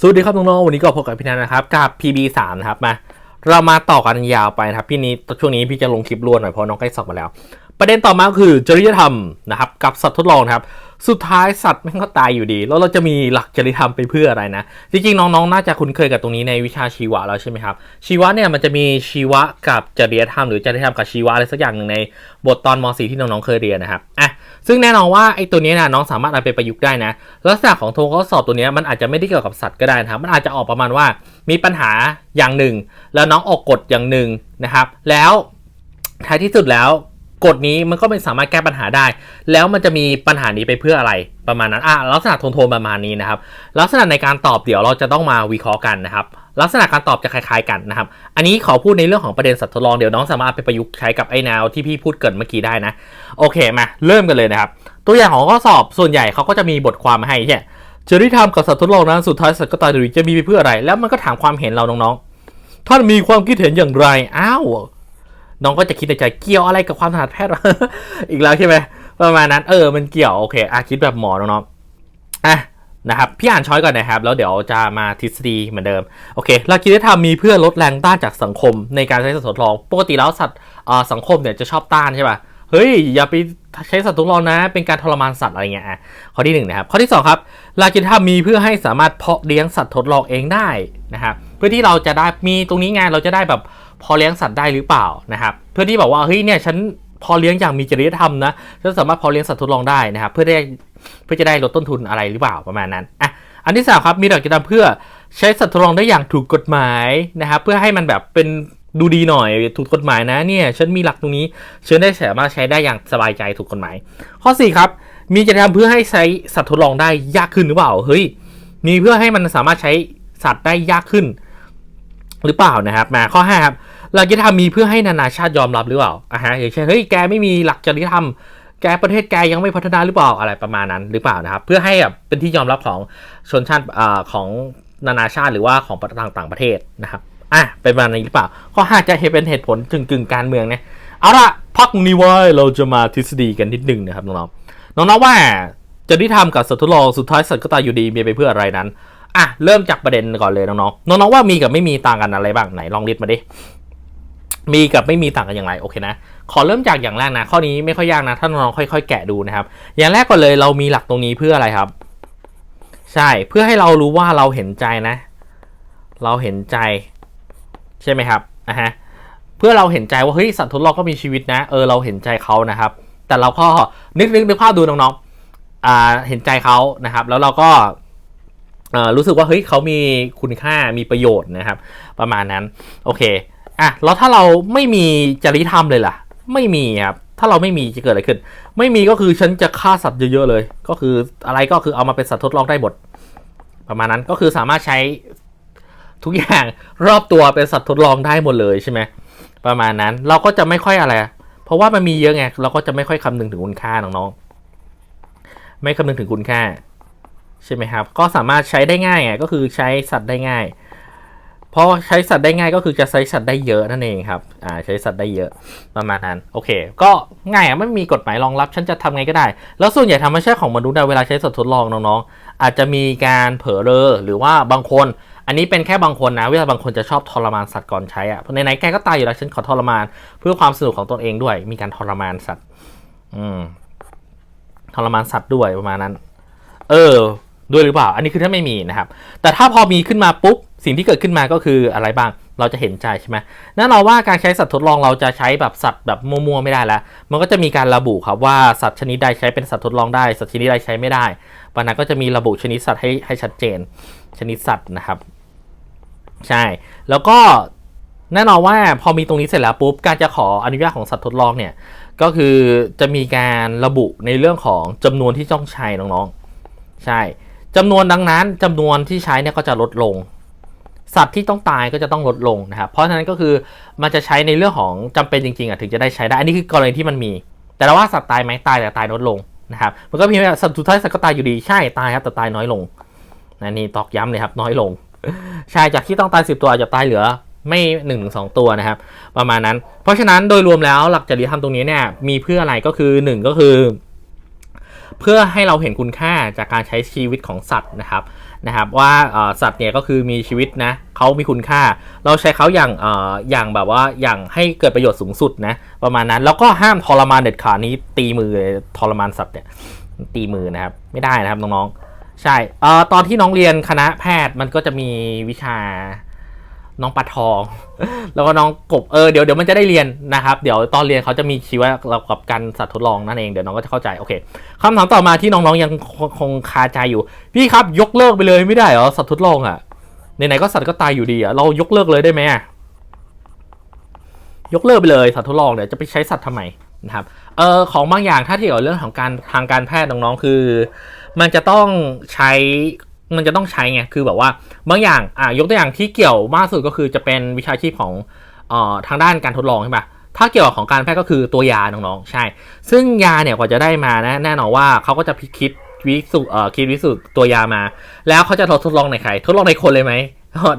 สวัสดีครับน้องๆวันนี้ก็พบกับพี่นันนะครับกับ PB 3 นะครับมา เรามาต่อกันยาวไปนะครับพี่นี้ช่วงนี้พี่จะลงคลิปรวนหน่อยเพราะน้องใกล้สอบมาแล้ว ประเด็นต่อมาคือจริยธรรมนะครับกับสัตว์ทดลองครับสุดท้ายสัตว์แม่งก็ตายอยู่ดี แล้วเราจะมีหลักจริยธรรมไปเพื่ออะไรนะ จริงๆ น้องๆ น่าจะคุ้นเคยกับตรงนี้ในวิชาชีวะแล้วใช่ไหมครับ ชีวะเนี่ยมันจะมีชีวะกับจริยธรรมหรือจริยธรรมกับชีวะอะไรสักอย่างหนึ่งในบทตอนม .4 ที่น้องๆ เคยเรียนนะครับอะ ซึ่งแน่นอนว่าไอ้ตัวนี้นะน้องสามารถเอาไปประยุกต์ได้นะ ลักษณะของโทข้อสอบตัวนี้มันอาจจะไม่ได้เกี่ยวกับสัตว์ก็ได้นะครับ มันอาจจะออกประมาณว่ามีปัญหาอย่างหนึ่ง แล้วน้องออกกฎอย่างหนึ่งนะครับ แล้วท้ายที่สุดแล้วกฎนี้มันก็ไม่สามารถแก้ปัญหาได้ แล้วมันจะมีปัญหานี้ไปเพื่ออะไรประมาณนั้นอะลักษณะโทนๆประมาณนี้นะครับ ลักษณะในการตอบเดี๋ยวเราจะต้องมาวิเคราะห์กันนะครับ ลักษณะการตอบจะคล้ายๆกันนะครับ อันนี้ขอพูดในเรื่องของประเด็นสัตว์ทดลองเดี๋ยวน้องสามารถไปประยุกต์ใช้กับไอ้แนวที่พี่พูดเกินเมื่อกี้ได้นะ โอเคมาเริ่มกันเลยนะครับ ตัวอย่างของข้อสอบส่วนใหญ่เขาก็จะมีบทความมาให้เนี่ยจริยธรรมกับสัตว์ทดลองนั้นสุดท้ายสัตว์ก็ตายอยู่ดีจะมีไปเพื่ออะไร แล้วมันก็ถามความเห็นเราน้องๆ ท่านมีความคิดเห็นอย่างไรอ้าวน้องก็จะคิดในใจเกี่ยวอะไรกับความถนัดแพทย์อีกแล้วใช่ไหมประมาณนั้นเออมันเกี่ยวโอเคอะคิดแบบหมอน้องๆอะ นะครับพี่อ่านช้อยก่อนนะครับ แล้วเดี๋ยวจะมาทฤษฎีเหมือนเดิม โอเคหลักจริยธรรมมีเพื่อลดแรงต้านจากสังคมในการใช้สัตว์ทดลอง ปกติแล้วสัตว์สังคมเนี่ยจะชอบต้านใช่ป่ะเฮ้ย อย่าไปใช้สัตว์ทดลองนะ เป็นการทรมานสัตว์อะไรเงี้ยข้อที่หนึ่งนะครับข้อที่สองครับหลักจริยธรรมมีเพื่อให้สามารถเพาะเลี้ยงสัตว์ทดลองเองได้นะครับเพื่อที่เราจะได้มีตรงนี้ไงเราจะได้แบบพอเลี้ยงสัตว์ได้หรือเปล่านะครับเพื่อที่บอกว่าเฮ้ยเนี่ยฉัน พอเลี้ยงอย่างมีจริยธรรมนะฉันสามารถพอเลี้ยงสัตว์ทดลองได้นะครับเพื่อได้เพื่อจะได้ลดต้นทุนอะไรหรือเปล่าประมาณนั้นอะอันที่สามครับมีหลักจริยธรรมเพื่อใช้สัตว์ทดลองได้อย่างถูกกฎหมายนะครับเพื่อให้มันแบบเป็นดูดีหน่อยถูกกฎหมายนะเนี่ยฉันมีหลักตรงนี้ฉันได้สามารถใช้ได้อย่างสบายใจถูกกฎหมาย ข้อ 4 ครับ มีจริยธรรมเพื่อให้ใช้สัตว์ทดลองได้ยากขึ้นหรือเปล่าเฮ้ยมีเพื่อให้มันสามารถใช้สัตว์ได้ยากขึ้น หรือเปล่านะครับ มาข้อ5ครับ หลักจริยธรรมมีเพื่อให้นานาชาติยอมรับหรือเปล่าอะฮะอย่างเช่นเฮ้ยแกไม่มีหลักจริยธรรมแกประเทศแกยังไม่พัฒนาหรือเปล่าอะไรประมาณนั้นหรือเปล่านะครับ เพื่อให้แบบเป็นที่ยอมรับของชนชาติอ่าของนานาชาติหรือว่าของต่างต่างประเทศนะครับอะเป็นประมาณนี้หรือเปล่าข้อห้าจะเป็นเหตุผลกึ่งกึ่งการเมืองเนี่ยเอาละพักนี้ไว้เราจะมาทฤษฎีกันนิดนึงนะครับน้องๆน้องๆว่าจริยธรรมกับสัตว์ทดลองสุดท้ายสัตว์ก็ตายอยู่ดีมีไปเพื่ออะไรนั้นอะเริ่มจากประเด็นก่อนเลยน้องๆน้องๆว่ามีกับไม่มีต่างกันอะไรบ้างไหนลองลิสต์มาดิ มีกับไม่มีต่างกันอย่างไรโอเคนะ ขอเริ่มจากอย่างแรกนะ ข้อนี้ไม่ค่อยยากนะ ถ้าน้องๆค่อย ๆ แกะดูนะครับ อย่างแรกก่อนเลยเรามีหลักตรงนี้เพื่ออะไรครับ ใช่เพื่อให้เรารู้ว่าเราเห็นใจนะ เราเห็นใจ ใช่ไหมครับอะฮะเพื่อเราเห็นใจว่าเฮ้ยสัตว์ทดลองก็มีชีวิตนะ เออเราเห็นใจเขานะครับ แต่เราก็นึกนึกนึกภาพดูน้องๆอ่าเห็นใจเขานะครับ แล้วเราก็รู้สึกว่าเฮ้ยเขามีคุณค่ามีประโยชน์นะครับ ประมาณนั้นโอเค อะแล้วถ้าเราไม่มีจริยธรรมเลยล่ะ ไม่มีครับถ้าเราไม่มีจะเกิดอะไรขึ้น ไม่มีก็คือฉันจะฆ่าสัตว์เยอะๆเลย ก็คืออะไรก็คือเอามาเป็นสัตว์ทดลองได้หมดประมาณนั้นก็คือสามารถใช้ทุกอย่างรอบตัวเป็นสัตว์ทดลองได้หมดเลยใช่ไหมประมาณนั้นเราก็จะไม่ค่อยอะไร เพราะว่ามันมีเยอะไงเราก็จะไม่ค่อยคำนึงถึงคุณค่าน้องๆไม่คำนึงถึงคุณค่า ใช่ไหมครับ ก็สามารถใช้ได้ง่ายไงก็คือใช้สัตว์ได้ง่าย พราะใช้สัตว์ได้ง่ายก็คือจะใช้สัตว์ได้เยอะนั่นเองครับอ่าใช้สัตว์ได้เยอะประมาณนั้นโอเค ก็ง่ายไม่มีกฎหมายรองรับฉันจะทำไงก็ได้ แล้วส่วนใหญ่ธรรมชาติของมนุษย์เวลาใช้สัตว์ทดลองน้องๆ อาจจะมีการเผลอเรอหรือว่าบางคน อันนี้เป็นแค่บางคนนะเวลาบางคนจะชอบทรมานสัตว์ก่อนใช้อะในไหนๆแกก็ตายอยู่แล้วฉันขอทรมาน เพื่อความสนุกของตนเองด้วย มีการทรมานสัตว์ อืมทรมานสัตว์ด้วยประมาณนั้น เออ ด้วยหรือเปล่า อันนี้คือถ้าไม่มีนะครับ แต่ถ้าพอมีขึ้นมาปุ๊บ สิ่งที่เกิดขึ้นมาก็คืออะไรบ้างเราจะเห็นใจใช่ไหมแน่นอนว่าการใช้สัตว์ทดลองเราจะใช้แบบสัตว์แบบมั่วๆไม่ได้แล้ว มันก็จะมีการระบุครับว่าสัตว์ชนิดใดใช้เป็นสัตว์ทดลองได้ สัตว์ชนิดใดใช้ไม่ได้ปัญหาก็จะมีระบุชนิดสัตว์ให้ให้ชัดเจน ชนิดสัตว์นะครับ ใช่ แล้วก็แน่นอนว่าพอมีตรงนี้เสร็จแล้วปุ๊บ การจะขออนุญาตของสัตว์ทดลองเนี่ย ก็คือจะมีการระบุในเรื่องของจำนวนที่ต้องใช้น้องๆ ใช่จำนวนดังนั้นจำนวนที่ใช้เนี่ยก็จะลดลง สัตว์ที่ต้องตายก็จะต้องลดลงนะครับ เพราะฉะนั้นก็คือมันจะใช้ในเรื่องของจำเป็นจริงๆอะถึงจะได้ใช้ได้ อันนี้คือกรณีที่มันมี แต่ละว่าสัตว์ตายไหมตายแต่ตายลดลงนะครับ มันก็พียงแต่สัตว์สุดท้ายสัตว์ก็ตายอยู่ดีใช่ตายครับแต่ตายน้อยลงนะนี่ตอกย้ำเลยครับน้อยลง ใช่จากที่ต้องตายสิบตัวอาจจะตายเหลือไม่หนึ่งสองตัวนะครับ ประมาณนั้น เพราะฉะนั้นโดยรวมแล้วหลักจริยธรรมตรงนี้เนี่ยมีเพื่ออะไรก็คือหนึ่งก็คือ เพื่อให้เราเห็นคุณค่าจากการใช้ชีวิตของสัตว์นะครับ นะครับว่าสัตว์เนี่ยก็คือมีชีวิตนะเขามีคุณค่า เราใช้เขาอย่างออย่างแบบว่าอย่างให้เกิดประโยชน์สูงสุดนะประมาณนั้นแล้วก็ห้ามทรมานเด็ดขาดนี้ตีมือเลยทรมานสัตว์เนี่ยตีมือนะครับไม่ได้นะครับน้องๆใช่ตอนที่น้องเรียนคณะแพทย์มันก็จะมีวิชา น้องปลาทอง แล้วก็น้องกบเออเดี๋ยวเดี๋ยวมันจะได้เรียนนะครับ เดี๋ยวตอนเรียนเขาจะมีชีวะเกี่ยวกับการสัตว์ทดลองนั่นเองเดี๋ยวน้องก็จะเข้าใจโอเคคำถามต่อมาที่น้องๆยังคงคาใจอยู่ พี่ครับยกเลิกไปเลยไม่ได้เหรอสัตว์ทดลองอะ่ะไหนๆก็สัตว์ก็ตายอยู่ดีอะ่ะเรายกเลิกเลยได้ไหมยกเลิกไปเลยสัตว์ทดลองเนี่ยจะไปใช้สัตว์ทำไมนะครับเออของบางอย่างถ้าเกี่ยวกับเรื่องของการทางการแพทย์น้องๆคือ มันจะต้องใช้ มันจะต้องใช้ไงคือแบบว่าบางอย่างอะยกตัวอย่างที่เกี่ยวมากสุดก็คือจะเป็นวิชาชีพของเอ่อทางด้านการทดลองใช่ปะถ้าเกี่ยวกับของการแพทย์ก็คือตัวยาน้องๆใช่ ซึ่งยาเนี่ยกว่าจะได้มานะแน่นอนว่าเขาก็จะพิคิดวิสุเอ่อคิดวิสุตัวยามา แล้วเขาจะทดลองในใครทดลองในคนเลยไหม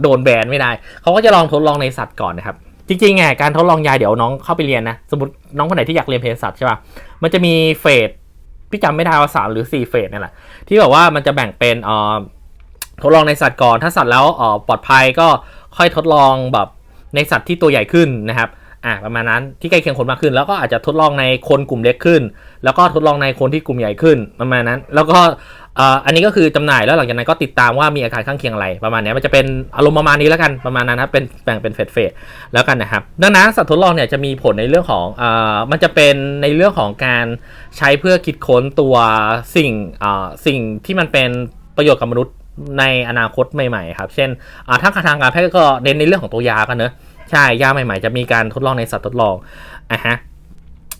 โดนแบนไม่ได้เขาก็จะลองทดลองในสัตว์ก่อนนะครับจริงๆไงการทดลองยาเดี๋ยวน้องเข้าไปเรียนนะสมมติน้องคนไหนที่อยากเรียนเภสัชใช่ป่ะมันจะมีเฟสพี่จำไม่ได้ว่าสามหรือสี่เฟสนี่แหละที่แบบว่ามันจะแบ่งเป็นเอ่อ ทดลองในสัตว์ก่อน ถ้าสัตว์แล้วออปลอดภัยก็ค่อยทดลองแบบในสัตว์ที่ตัวใหญ่ขึ้นนะครับอ่าประมาณนั้นที่ใกล้เคียงคนมากขึ้น แล้วก็อาจจะทดลองในคนกลุ่มเล็กขึ้น แล้วก็ทดลองในคนที่กลุ่มใหญ่ขึ้นประมาณนั้น แล้วก็อ,อันนี้ก็คือจำหน่ายแล้วหลังจากนั้นก็ติดตามว่ามีอาการข้างเคียงอะไรประมาณนี้มันจะเป็นอารมณ์ประมาณนี้แล้วกันประมาณนั้นนะครับเป็นแบ่งเป็นเฟสเฟสแล้วกันนะครับ ดังนั้นสัตว์ทดลองเนี่ยจะมีผลในเรื่องของอมันจะเป็นในเรื่องของการใช้เพื่อคิดค้นตัวสิ่งสิ่งที่มันเป็นประโยชน์กับมนุษย์ ในอนาคตใหม่ๆครับ เช่นอ่าถ้าทางการแพทย์ก็เน้นในเรื่องของตัวยากันเนอะใช่ยาใหม่ๆ จะมีการทดลองในสัตว์ทดลองอะฮะ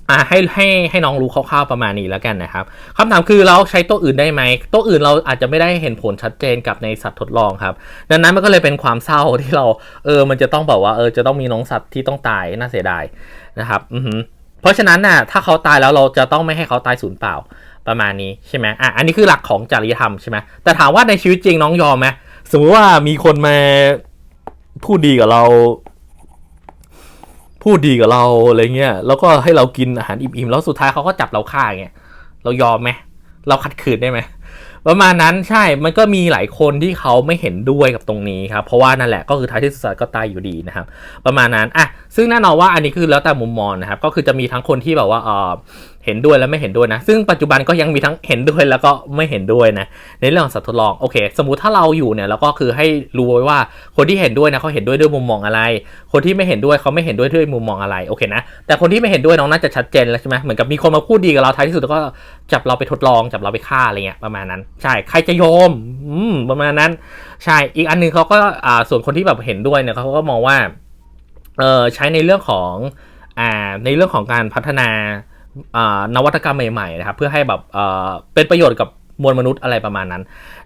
อ่าให้ให้ให้น้องรู้คร่าวๆประมาณนี้แล้วกันนะครับคำถามคือเราใช้ตัวอื่นได้ไหมตัวอื่นเราอาจจะไม่ได้เห็นผลชัดเจนกับในสัตว์ทดลองครับ ดังนั้นมันก็เลยเป็นความเศร้าที่เราเออมันจะต้องแบบว่าเออจะต้องมีน้องสัตว์ที่ต้องตายน่าเสียดายนะครับ อือหือเพราะฉะนั้นน่ะถ้าเขาตายแล้วเราจะต้องไม่ให้เขาตายสูญเปล่า ประมาณนี้ใช่ไหมอะอันนี้คือหลักของจริยธรรมใช่ไหมแต่ถามว่าในชีวิตจริงน้องยอมไหมสมมติว่ามีคนมาพูดดีกับเรา พูดดีกับเราอะไรเงี้ยแล้วก็ให้เรากินอาหารอิ่มๆแล้วสุดท้ายเขาก็จับเราฆ่าเงี้ยเรายอมไหมเราขัดขืนได้ไหมประมาณนั้นใช่ มันก็มีหลายคนที่เขาไม่เห็นด้วยกับตรงนี้ครับ เพราะว่านั่นแหละก็คือท้ายที่สุดก็ตายอยู่ดีนะครับ ประมาณนั้น อะ ซึ่งแน่นอนว่าอันนี้คือแล้วแต่มุมมองนะครับ ก็คือจะมีทั้งคนที่แบบว่าเออ เห็นด้วยและไม่เห็นด้วยนะ ซึ่งปัจจุบันก็ยังมีทั้งเห็นด้วยแล้วก็ไม่เห็นด้วยนะ ในเรื่องของสัตว์ทดลอง โอเค สมมุติถ้าเราอยู่เนี่ยเราก็คือให้รู้ไว้ว่าคนที่เห็นด้วยนะเขาเห็นด้วยด้วยมุมมองอะไร คนที่ไม่เห็นด้วยเขาไม่เห็นด้วยด้วยมุมมองอะไร โอเคนะ แต่คนที่ไม่เห็นด้วยน้องน่าจะชัดเจนแล้วใช่ไหมเหมือนกับมีคนมาพูดดีกับเราท้ายที่สุดก็จับเราไปทดลองจับเราไปฆ่าอะไรเงี้ยประมาณนั้น ใช่ ใครจะยอมอืม ประมาณนั้น ใช่ อีกอันหนึงเขาก็อ่าส่วนคนที่แบบเห็นด้วยเนี่ยเขาก็มองว่า เออใช้ในเรื่องของ อ่า ในเรื่องของการพัฒนา นวัตกรรมใหม่ๆนะครับ เพื่อให้แบบเป็นประโยชน์กับมวลมนุษย์อะไรประมาณนั้น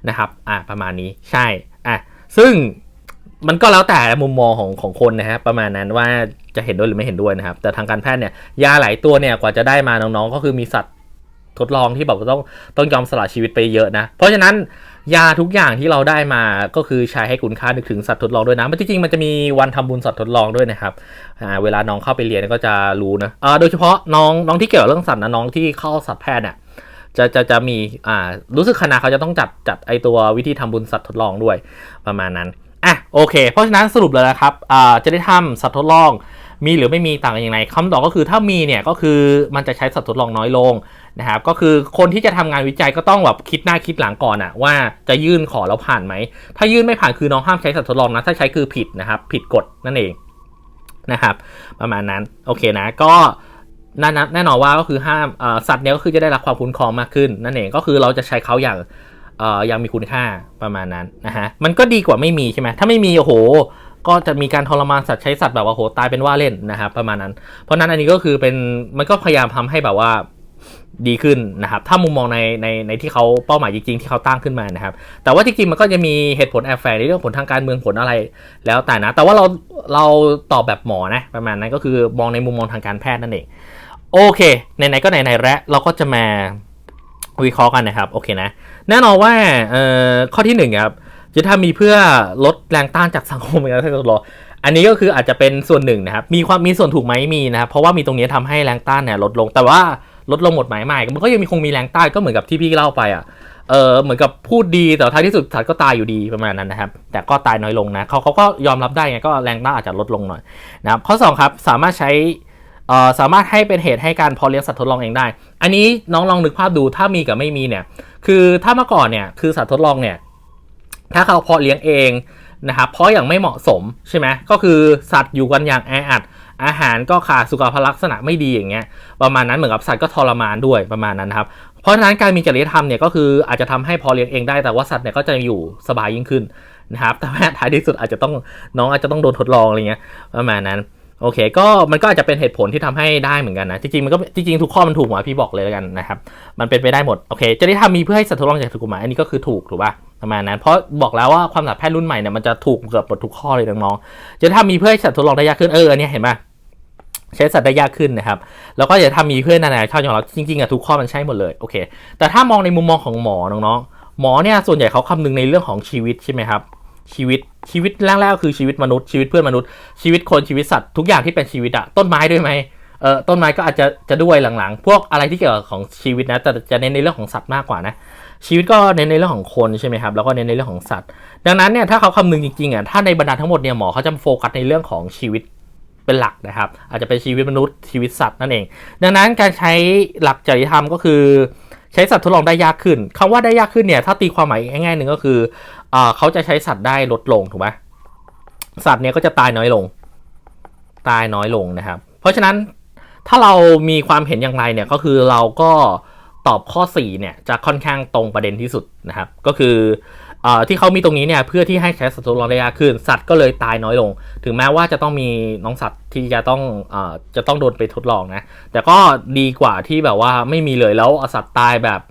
นะครับอ่าประมาณนี้ใช่อะซึ่งมันก็แล้วแต่มุมมองของของคนนะครับประมาณนั้นว่าจะเห็นด้วยหรือไม่เห็นด้วยนะครับ แต่ทางการแพทย์เนี่ยยาหลายตัวเนี่ยกว่าจะได้มาน้องๆ ก็คือมีสัตว์ทดลองที่แบบต้องต้องยอมสละชีวิตไปเยอะนะ เพราะฉะนั้น ยาทุกอย่างที่เราได้มาก็คือใช้ให้คุณค่านึกถึงสัตว์ทดลองด้วยนะมันจริงๆมันจะมีวันทำบุญสัตว์ทดลองด้วยนะครับเวลาน้องเข้าไปเรียนก็จะรู้นะโดยเฉพาะน้องน้องที่เกี่ยวเรื่องสัตว์นะน้องที่เข้าสัตวแพทย์เนี่ยจะจะจะมีอ่ารู้สึกคณะเขาจะต้องจัดจัดไอตัววิธีทำบุญสัตว์ทดลองด้วยประมาณนั้น อะโอเค เพราะฉะนั้นสรุปเลยนะครับอ่าจะได้ทำสัตว์ทดลองมีหรือไม่มีต่างกันอย่างไรคำตอบก็คือถ้ามีเนี่ยก็คือมันจะใช้สัตว์ทดลองน้อยลงนะครับก็คือคนที่จะทำงานวิจัยก็ต้องแบบคิดหน้าคิดหลังก่อนอะว่าจะยื่นขอแล้วผ่านไหม ถ้ายื่นไม่ผ่านคือน้องห้ามใช้สัตว์ทดลองนะ ถ้าใช้คือผิดนะครับ ผิดกฎนั่นเองนะครับ ประมาณนั้นโอเคนะก็นั่นนแน่นอนว่าก็คือห้ามสัตว์เนี้ยก็คือจะได้รับความคุ้มครองมากขึ้นนั่นเองก็คือเราจะใช้เขาอย่าง เอ่อยังมีคุณค่าประมาณนั้นนะฮะมันก็ดีกว่าไม่มีใช่ไหมถ้าไม่มีโอ้โห ก็จะมีการทรมานสัตว์ใช้สัตว์แบบว่าโหตายเป็นว่าเล่นนะครับประมาณนั้น เพราะนั้นอันนี้ก็คือเป็นมันก็พยายามทำให้แบบว่าดีขึ้นนะครับถ้ามุมมองในในในที่เขาเป้าหมายจริงๆที่เขาตั้งขึ้นมานะครับ แต่ว่าจริงๆมันก็จะมีเหตุผลแอบแฝงในเรื่องผลทางการเมืองผลอะไรแล้วแต่นะ แต่ว่าเราเราตอบแบบหมอนะประมาณนั้นก็คือมองในมุมมองทางการแพทย์นั่นเองโอเคไหนๆก็ไหนๆแล้วเราก็จะมา วิเคราะห์กันนะครับ โอเคนะ แน่นอนว่าข้อที่หนึ่งครับจะทำมีเพื่อลดแรงต้านจากสังคมนการทดลองอันนี้ก็คืออาจจะเป็นส่วนหนึ่งนะครับ มีความมีส่วนถูกไหมมีนะครับ เพราะว่ามีตรงนี้ทำให้แรงต้านเนี่ยลดลง แต่ว่าลดลงหมดไหมไม่ มันก็ยังมีคงมีแรงต้านก็เหมือนกับที่พี่เล่าไปอะ เออเหมือนกับพูดดีแต่ท้ายที่สุดสัตว์ก็ตายอยู่ดีประมาณนั้นนะครับ แต่ก็ตายน้อยลงนะเขาเขาก็ยอมรับได้ไงก็แรงต้านอาจจะลดลงหน่อยนะครับ ข้อสองครับ สามารถใช้ สามารถให้เป็นเหตุให้การเพอเลี้ยงสัตว์ทดลองเองได้ อันนี้น้องลองนึกภาพดูถ้ามีกับไม่มีเนี่ย คือถ้าเมื่อก่อนเนี่ยคือสัตว์ทดลองเนี่ย ถ้าเขาเพาะเลี้ยงเองนะครับเพราะอย่างไม่เหมาะสมใช่ไหมก็คือสัตว์อยู่กันอย่างแออัด อาหารก็ขาดสุขภาพลักษณะไม่ดีอย่างเงี้ย ประมาณนั้นเหมือนกับสัตว์ก็ทรมานด้วยประมาณนั้นนะครับ เพราะฉะนั้นการมีจริยธรรมเนี่ยก็คืออาจจะทำให้พอเลี้ยงเองได้แต่ว่าสัตว์เนี่ยก็จะอยู่สบายยิ่งขึ้นนะครับแต่ว่าท้ายที่สุดอาจจะต้องน้องอาจจะต้องโดนทดลองอะไรเงี้ยประมาณนั้น โอเค ก็มันก็อาจจะเป็นเหตุผลที่ทำให้ได้เหมือนกันนะ จริงๆมันก็จริงๆทุกข้อมันถูกหมดพี่บอกเลยแล้วกันนะครับ มันเป็นไปได้หมด โอเคจริยธรรมมีเพื่อให้สัตว์ทดลองอย่างถูกกฎหมายอันนี้ก็คือถูกถูกป่ะประมาณนั้น เพราะบอกแล้วว่าความสัตวแพทย์รุ่นใหม่เนี่ยมันจะถูกเกือบหมดทุกข้อเลยน้องๆจริยธรรมมีเพื่อให้สัตว์ทดลองได้ยากขึ้นเอออันเนี้ยเห็นป่ะใช้สัตว์ได้ยากขึ้นนะครับ แล้วก็จะทำมีเพื่อนนานาชาติของเราจริงๆอะทุกข้อมันใช่หมดเลยโอเค แต่ถ้ามองในมุมมองของหมอน้องๆหมอเนี่ยส่วนใหญ่เขาคำนึงในเรื่องของชีวิตใช่ไหมครับ ชีวิตชีวิตแรกๆคือชีวิตมนุษย์ชีวิตเพื่อนมนุษย์ชีวิตคนชีวิตสัตว์ทุกอย่างที่เป็นชีวิตอะต้นไม้ด้วยไหมเออต้นไม้ก็อาจจะจะด้วยหลังๆ พวกอะไรที่เกี่ยวกับของชีวิตนะแต่จะเน้นในเรื่องของสัตว์มากกว่านะชีวิตก็เน้นในเรื่องของคนใช่ไหมครับแล้วก็เน้นในเรื่องของสัตว์ ดังนั้นเนี่ยถ้าเขาคำนึงจริงๆอะถ้าในบรรดาทั้งหมดเนี่ยหมอเขาจะโฟกัสในเรื่องของชีวิตเป็นหลักนะครับ อาจจะเป็นชีวิตมนุษย์ชีวิตสัตว์นั่นเอง ดังนั้นการใช้หลักจริยธรรมก็คือ ใช้สัตว์ทดลองได้ยากขึ้นคำว่าได้ยากขึ้นเนี่ย ถ้าตีความหมายง่ายๆหนึ่งก็คือเอ่อเขาจะใช้สัตว์ได้ลดลงถูกไหมสัตว์เนี่ยก็จะตายน้อยลง ตายน้อยลงนะครับ เพราะฉะนั้นถ้าเรามีความเห็นอย่างไรเนี่ยก็คือเราก็ตอบข้อ 4 เนี่ยจะค่อนข้างตรงประเด็นที่สุดนะครับ ก็คือ ที่เขามีตรงนี้เนี่ยเพื่อที่ให้ใช้สัตว์ทดลองได้ยากขึ้นสัตว์ก็เลยตายน้อยลง ถึงแม้ว่าจะต้องมีน้องสัตว์ที่จะต้องอ่อจะต้องโดนไปทดลองนะ แต่ก็ดีกว่าที่แบบว่าไม่มีเลยแล้วสัตว์ตายแบบ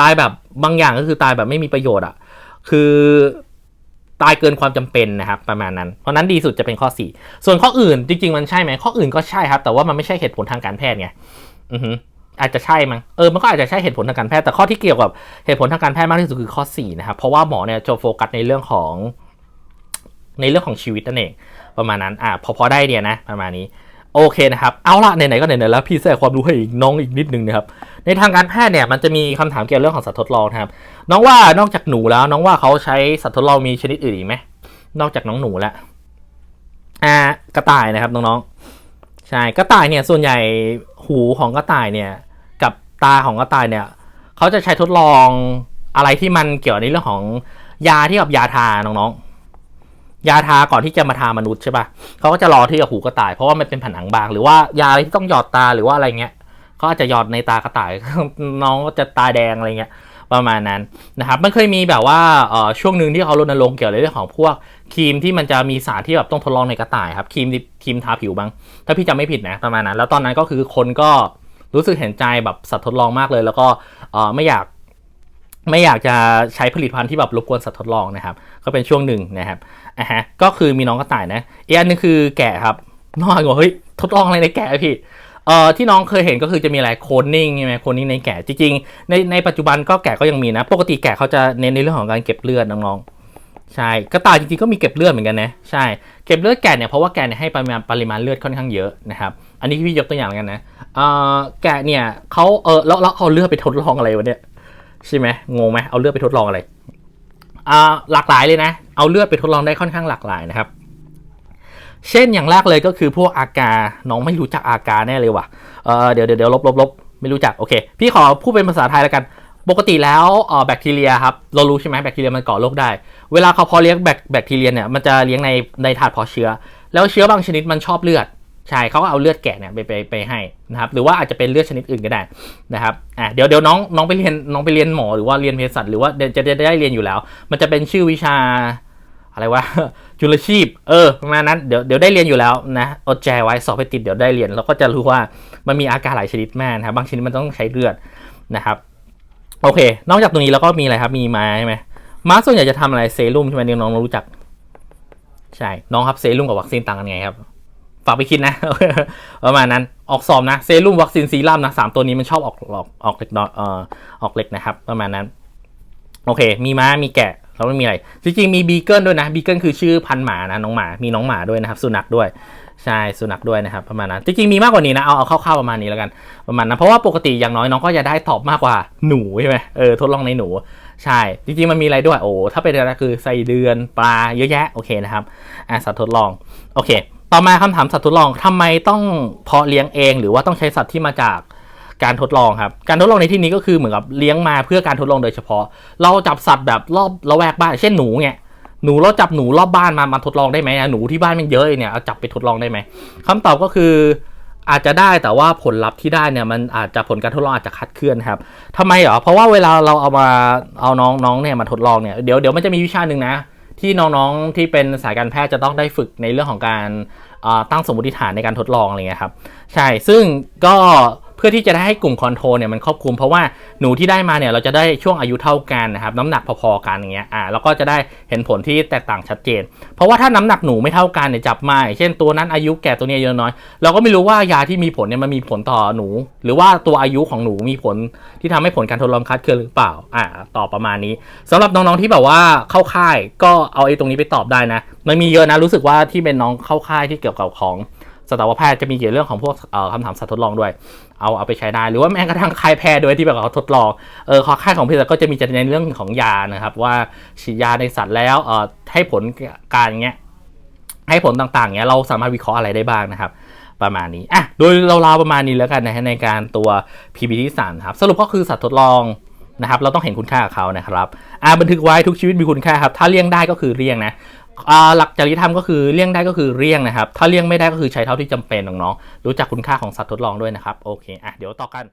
ตายแบบบางอย่างก็คือตายแบบไม่มีประโยชน์อะ่ะคือตายเกินความจำเป็นนะครับประมาณนั้น เพราะนั้นดีสุดจะเป็นข้อ 4 ส่วนข้ออื่นจริงๆมันใช่ไหมข้ออื่นก็ใช่ครับ แต่ว่ามันไม่ใช่เหตุผลทางการแพทย์ไงอือฮึ อาจจะใช่มั้งเออมันก็อาจจะใช่เหตุผลทางการแพทย์แต่ข้อที่เกี่ยวกับเหตุผลทางการแพทย์มากที่สุดคือข้อ4นะครับเพราะว่าหมอเนี่ยจะโฟกัสในเรื่องของ ในเรื่องของชีวิตนั่นเอง ประมาณนั้นอะพอพอได้เนี่ยนะประมาณนี้โอเคนะครับ เอาละไหนๆก็ไหนๆแล้วพี่แทรกความรู้ให้อีกน้องอีกนิดนึงนะครับ ในทางการแพทย์เนี่ยมันจะมีคำถามเกี่ยวกับเรื่องของสัตว์ทดลองนะครับ น้องว่านอกจากหนูแล้ว น้องว่าเขาใช้สัตว์ทดลองมีชนิดอื่นอีกไหมนอกจากน้องหนูแล้วอ่ากระต่ายนะครับน้องๆใช่กระต่ายเนี่ยส่วนใหญ่ หูของกระต่ายเนี่ย กับตาของกระต่ายเนี่ยเขาจะใช้ทดลองอะไรที่มันเกี่ยวในเรื่องของยาที่กับยาทาน้องๆ ยาทาก่อนที่จะมาทามนุษย์ใช่ปะเขาก็จะรอที่กับหูกระต่ายเพราะว่ามันเป็นผนังบาง หรือว่ายาที่ต้องหยอดตาหรือว่าอะไรเงี้ยเขาอาจจะหยอดในตากระต่ายน้องก็จะตาแดงอะไรเงี้ย ประมาณนั้นนะครับมันเคยมีแบบว่าช่วงหนึ่งที่เขารณรงค์เกี่ยวกับเรื่องของพวกครีมที่มันจะมีสารที่แบบต้องทดลองในกระต่ายครับครีมครีมทาผิวบ้าง ถ้าพี่จำไม่ผิดนะประมาณนั้น แล้วตอนนั้นก็คือคนก็รู้สึกเห็นใจแบบสัตว์ทดลองมากเลย แล้วก็ไม่อยากไม่อยากจะใช้ผลิตภัณฑ์ที่แบบรบกวนสัตว์ทดลองนะครับ ก็เป็นช่วงหนึ่งนะครับอะฮะก็คือมีน้องกระต่ายนะอีกอันหนึงคือแกะครับน้องบอกเฮ้ยทดลองอะไรในแกะพี่ เอ่อที่น้องเคยเห็นก็คือจะมีอะไรโคลนนิ่งใช่ไหมโคลนนิ่งในแกะจริงๆในในปัจจุบันก็แกะก็ยังมีนะ ปกติแกะเขาจะเน้นในเรื่องของการเก็บเลือดน้องๆใช่กระต่ายจริงๆก็มีเก็บเลือดเหมือนกันนะใช่เก็บเลือดแกะเนี่ยเพราะว่าแกะเนี่ยให้ปริมาณปริมาณเลือดค่อนข้างเยอะนะครับอันนี้พี่ยกตัวอย่างกันนะเอ่อแกะเนี่ยเขาเออแล้วแล้วเอาเลือดไปทดลองอะไรวะเนี่ยใช่ไหมงงไหมเอาเลือดไปทดลองอะไรอ่าหลากหลายเลยนะ เอาเลือดไปทดลองได้ค่อนข้างหลากหลายนะครับ เช่นอย่างแรกเลยก็คือพวกอากา น้องไม่รู้จักอากาแน่เลยว่ะเออเดี๋ยวเดี๋ยวลบลบลบไม่รู้จักโอเค พี่ขอพูดเป็นภาษาไทยแล้วกัน ปกติแล้วเออแบคทีเรียครับเรารู้ใช่ไหมแบคทีเรียมันก่อโรคได้ เวลาเขาเพาะเลี้ยงแบคแบคทีเรียเนี่ยมันจะเลี้ยงในในถาดเพาะเชื้อ แล้วเชื้อบางชนิดมันชอบเลือดใช่เขาก็เอาเลือดแกะเนี่ยไปไปไปให้นะครับหรือว่าอาจจะเป็นเลือดชนิดอื่นก็ได้นะครับอะเดี๋ยวเดี๋ยวน้องน้องไปเรียนน้องไปเรียนหมอหรือว่าเรียนเภสัชหรือว่าเดี๋ยวจะจะได้เรียนอยู่แล้ว มันจะเป็นชื่อวิชา อะไรวะจุลชีพ เออประมาณนั้นเดี๋ยวเดี๋ยวได้เรียนอยู่แล้วนะอดใจไว้สอบไปติดเดี๋ยวได้เรียนแล้วก็จะรู้ว่ามันมีอาการหลายชนิดแมากนะครับบางชนิดมันต้องใช้เลือดนะครับโอเค นอกจากตรงนี้แล้วก็มีอะไรครับมีม้าใช่ไหมม้าส่วนใหญ่จะทำอะไรเซรุ่มใช่ไหมนี่น้องรู้จัก ใช่น้องครับเซรุ่มกับวัคซีนต่างกันไงครับฝากไปคิดนะประมาณนั้นออกสอบนะเซรุ่มวัคซีนซีรั่มนะสามตัวนี้มันชอบออกออกออกเล็กน้อยเอ่อออกเล็กนะครับ ประมาณนั้น โอเค มีม้ามีแกะ แล้วไม่มีอะไรจริงๆมีบีเกิลด้วยนะบีเกิลคือชื่อพันหมานะน้องหมามีน้องหมาด้วยนะครับ สุนัขด้วยใช่สุนัขด้วยนะครับประมาณนั้นจริงๆมีมากกว่านี้นะเอาเอาคร่าวๆประมาณนี้แล้วกันประมาณนั้นเพราะว่าปกติอย่างน้อยน้องก็จะได้ตอบมากกว่าหนูใช่ไหมเออทดลองในหนูใช่จริงๆมันมีอะไรด้วยโอ้ถ้าเป็นอะไรคือไส้เดือนปลาเยอะแยะโอเคนะครับอะสัตว์ทดลองโอเค ต่อมาคำถามสัตว์ทดลองทำไมต้องเพาะเลี้ยงเอง หรือว่าต้องใช้สัตว์ที่มาจาก การทดลองครับ การทดลองในที่นี้ก็คือเหมือนกับเลี้ยงมาเพื่อการทดลองโดยเฉพาะ เราจับสัตว์แบบรอบละแวกบ้าน เช่นหนูเนี่ยหนูเราจับหนูรอบบ้านมามาทดลองได้ไหมหนูที่บ้านมันเยอะเนี่ยเอาจับไปทดลองได้ไหมคำตอบก็คืออาจจะได้แต่ว่าผลลัพธ์ที่ได้เนี่ยมันอาจจะผลการทดลองอาจจะคลาดเคลื่อนครับทำไมเหรอเพราะว่าเวลาเราเอามาเอาน้องน้องเนี่ยมาทดลองเนี่ยเดี๋ยวเดี๋ยวมันจะมีวิชาหนึ่งนะที่น้องๆที่เป็นสายการแพทย์จะต้องได้ฝึกในเรื่องของการตั้งสมมติฐานในการทดลองอะไรเงี้ยครับใช่ซึ่งก็ พื่อที่จะได้ให้กลุ่มคอนโทรลเนี่ยมันครอบคลุมเพราะว่าหนูที่ได้มาเนี่ยเราจะได้ช่วงอายุเท่ากันนะครับน้ำหนักพอๆกันอย่างเงี้ยอ่าแล้วก็จะได้เห็นผลที่แตกต่างชัดเจน เพราะว่าถ้าน้ำหนักหนูไม่เท่ากันเนี่ยจับมาอย่างเช่นตัวนั้นอายุแก่ตัวนี้เยอะน้อย เราก็ไม่รู้ว่ายาที่มีผลเนี่ยมันมีผลต่อหนู หรือว่าตัวอายุของหนูมีผลที่ทำให้ผลการทดลองคลาดเคลื่อนหรือเปล่าอ่าตอบประมาณนี้สำหรับน้องๆที่แบบว่าเข้าค่ายก็เอาไอ้ตรงนี้ไปตอบได้นะมันมีเยอะนะรู้สึกว่าที่เป็นน้องเข้าค่ายที่เกี่ยวกับของ สัตวแพทย์จะมีเกี่ยวกับเรื่องของพวกคำถามสัตว์ทดลองด้วย เอาเอาไปใช้ได้ หรือว่าแม้กระทั่งค่ายแพทย์ด้วยที่แบบเขาทดลองเออขอค่ายของเภสัชก็จะมีจะในเรื่องของยานะครับ ว่าฉีดยาในสัตว์แล้วเอ่อให้ผลการเงี้ยให้ผลต่างๆเนี้ยเราสามารถวิเคราะห์อะไรได้บ้างนะครับประมาณนี้อะโดยเราๆประมาณนี้แล้วกันนะฮะในการตัว PB ที่สามครับสรุปก็คือสัตว์ทดลองนะครับเราต้องเห็นคุณค่ากับเขานะครับอ่าบันทึกไว้ทุกชีวิตมีคุณค่าครับ ถ้าเลี่ยงได้ก็คือเลี่ยงนะ หลักจริยธรรมก็คือเลี่ยงได้ก็คือเลี่ยงนะครับ ถ้าเลี่ยงไม่ได้ก็คือใช้เท่าที่จำเป็นน้องๆรู้จักคุณค่าของสัตว์ทดลองด้วยนะครับโอเคอะเดี๋ยวต่อกัน